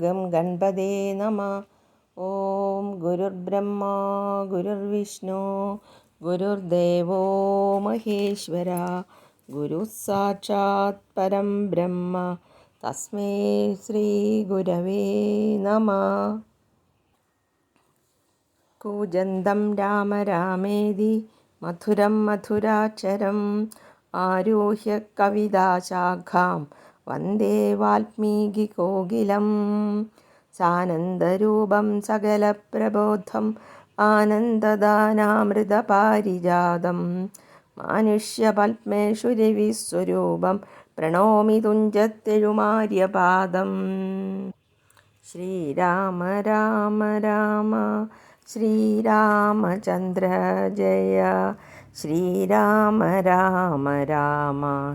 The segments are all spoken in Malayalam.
ഗം ഗണപതേ നമ. ഓം ഗുരുർബ്രഹ്മ ഗുരുർവിഷ്ണു ഗുരുർദേവോ മഹേശ്വര. ഗുരു സാക്ഷാത് പരം ബ്രഹ്മ. തസ്മൈ ശ്രീ ഗുരവേ നമ. കൂജന്തം രാമ രാമേതി. മധുരം മധുരാക്ഷരം. ആരോഹ്യ കവിതാശാഖാം വന്ദേ വാൽമീകികോകിലം സാനന്ദരൂപം സകലപ്രബോധം ആനന്ദദാനാമൃതപാരിജാതം മാനുഷ്യപത്മേഷുരവിസ്വരൂപം പ്രണോമി തുഞ്ചത്തെഴുമാര്യപാദം. ശ്രീരാമ രാമ രാമ ശ്രീരാമചന്ദ്ര ജയ. ശ്രീരാമ രാമ രാമ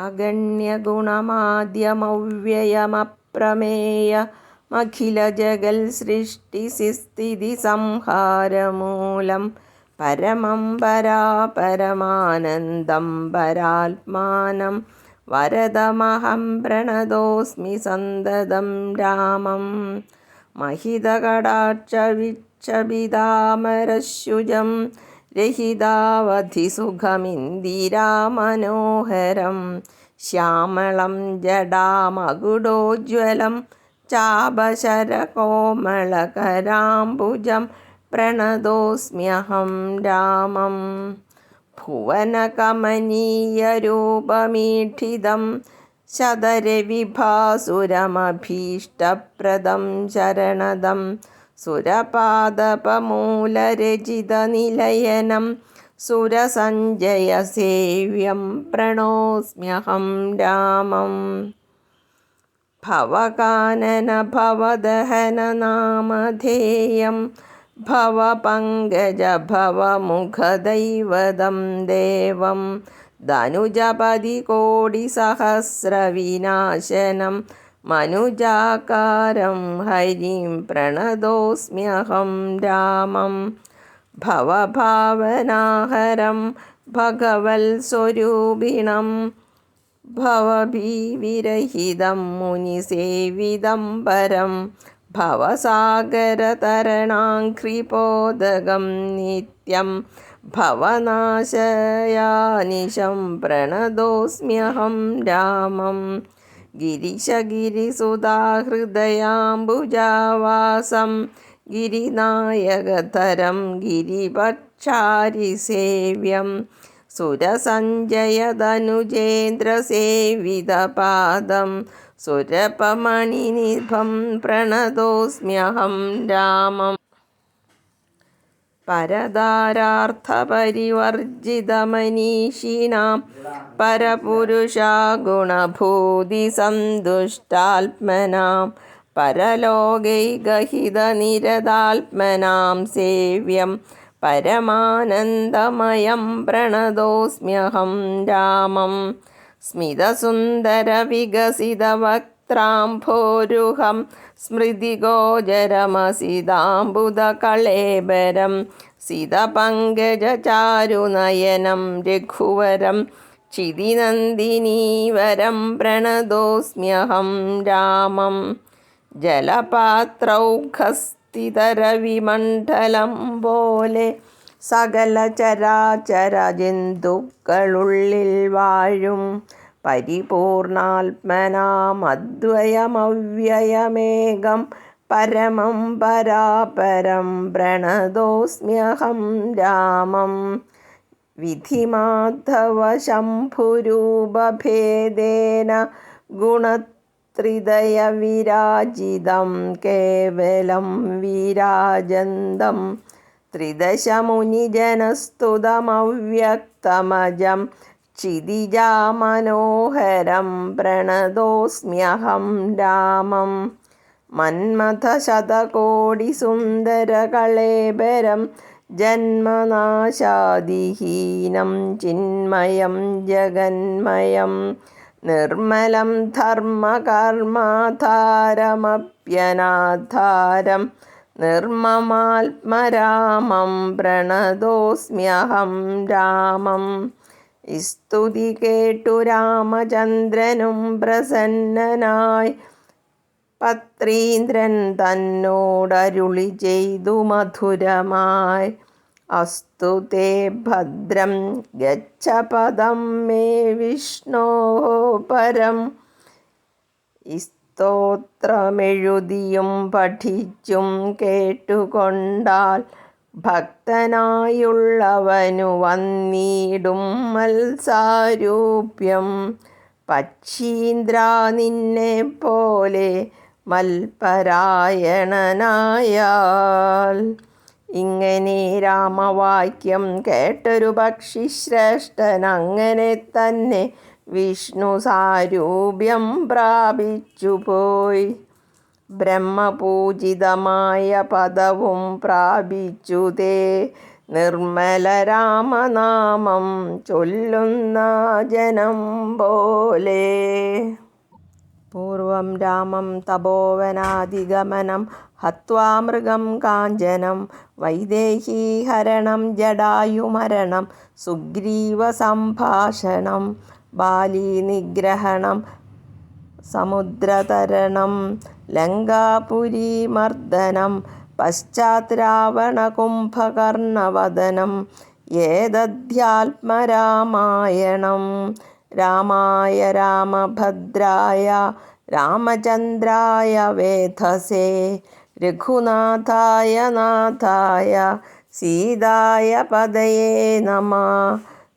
അഗണ്യഗുണമാദ്യമവ്യയമപ്രമേയ മഖില ജഗൽ സൃഷ്ടിസ്ഥിതി സംഹാരമൂലം പരമം പരാപരമാനന്ദം പരാത്മാനം വരദമഹം രഹിതാവധിസുഖമിന്ദിരാമനോഹരം. ശ്യാമളം ജടാമകുടോജ്വലം. ചാപശരകോമളകരാംബുജം. പ്രണതോസ്മ്യഹം രാമം. ഭുവനകമനീയരൂപമീഠിതം. ശതരവിഭാസുരമഭീഷ്ടപ്രദം ശരണദം സുരപാദപമൂലരചിതനിലയനം സുരസഞ്ജയസേവ്യം പ്രണോസ്മ്യഹം രാമം. ഭവകാനനഭവദഹനനാമധേയം ഭവപങ്കജഭവമുഖദൈവതം ദേവം. ധനുജപതി കോടിസഹസ്രവിനാശനം മനുജാകാരം ഹരിം പ്രണതോസ്മ്യഹം രാമം ഭവഭാവനാഹരം ഭഗവത്സ്വരൂപിണം ഭവഭീവിരഹിതം മുനിസേവിതം പരം ഭവസാഗരതരണാഘ്രിപോദകം നിത്യം ഭവനാശയാനിശം പ്രണതോസ്മ്യഹം രാമം गिरिशगिरिसुधाहृदयाम्बुजावासं गिरिनायकतरं गिरिपक्षारिसेव्यं सुरसञ्जयदनुजेन्द्रसेवितपादं सुरपमणिनिभं प्रणतोऽस्म्यहं रामम् പരതാരാർത്ഥപരിവർജിതമനീഷിണാം പരപുരുഷാ ഗുണഭൂതി സന്തുഷ്ടാത്മനാം പരലോകൈകഹിതനിരതാത്മനാം സേവ്യം പരമാനന്ദമയം പ്രണതോസ്മ്യഹം രാമം സ്മിതസുന്ദരവികസിതവക് പത്രാംഭോരുഹം സ്മൃതിഗോചരമസിതാംബുദകളേബരം. സിതപങ്കജചാരുനയനം രഘുവരം. ചിതിനന്ദിനീവരം പ്രണതോസ്മ്യഹം രാമം. ജലപാത്രൗഖസ്ഥിതരവിമണ്ഡലം പോലെ സകല ചരാചര ജന്തുക്കളുള്ളിൽ വാഴും. പരിപൂർണാത്മനാമദ്വയമവ്യയമേകം പരമം പരാപരം പ്രണതോസ്മ്യഹം രാമം വിധിമാധവശംഭുരൂപഭേദേന ഗുണത്രിതയവിരാജിതം കേവലം വിരാജന്തം ത്രിദശമുനിജനസ്തുതമവ്യക്തമജം ക്ഷിതിജാമനോഹരം പ്രണതോസ്മ്യഹം രാമം. മന്മഥശതകോടിസുന്ദരകളേബരം ജന്മനാശാദിഹീനം ചിന്മയം ജഗന്മയം. നിർമ്മലം ധർമ്മകർമാധാരമപ്യനാധാരം നിർമ്മമാത്മരാമം പ്രണതോസ്മ്യഹം രാമം. സ്തുതി കേട്ടു രാമചന്ദ്രനും പ്രസന്നനായി. പത്രീന്ദ്രൻ തന്നോടരുളി ചെയ്തു മധുരമായി. അസ്തു തേ ഭദ്രം ഗച്ഛ പദം മേ വിഷ്ണോ പരം. സ്തോത്രമെഴുതിയും പഠിച്ചും കേട്ടുകൊണ്ടാൽ ഭക്തനായുള്ളവനു വന്നിടും മത്സാരൂപ്യം. പക്ഷീന്ദ്ര നിന്നെ പോലെ മൽപരായണനായാൽ. ഇങ്ങനെ രാമവാക്യം കേട്ടൊരു പക്ഷി ശ്രേഷ്ഠൻ അങ്ങനെ തന്നെ വിഷ്ണു സാരൂപ്യം പ്രാപിച്ചു പോയി ബ്രഹ്മപൂജിതമായ പദവും പ്രാപിച്ചു തേ നിർമ്മല രാമനാമം ചൊല്ലുന്ന ജനം പോലെ. പൂർവം രാമം തപോവനാധിഗമനം ഹത്വാ മൃഗം കാഞ്ചനം വൈദേഹീഹരണം ജടായുമരണം സുഗ്രീവസംഭാഷണം ബാലീനിഗ്രഹണം സമുദ്രതരണം ലങ്കാപുരീമർദ്ദനം പശ്ചാത്രാവണകുംഭകർണവദനം ഏതധ്യാത്മരാമായണം രാമായ രാമഭദ്രായ രാമചന്ദ്രായ വേധസേ രഘുനാഥായ നാഥായ സീതായ പദയേ നമ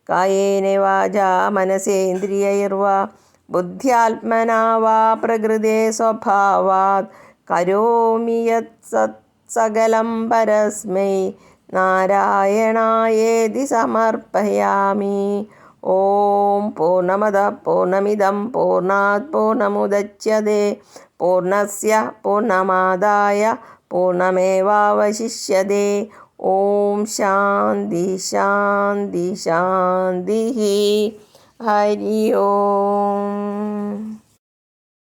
കായേന വാചാ മനസേന്ദ്രിയൈർവാ बुद्ध्यात्मना वा प्रकृते स्वभावात् करोमि यत् सत्सकलं परस्मै। नारायणायेति समर्पयामि। ॐ पूर्णमदः पूर्णमिदं पूर्णात् पूर्णमुदच्यते। पूर्णस्य पूर्णमादाय पूर्णमेवावशिष्यते। ॐ शान्ति शान्ति शान्तिः। ശാന്തി ശാന്തി ഹരി ഓം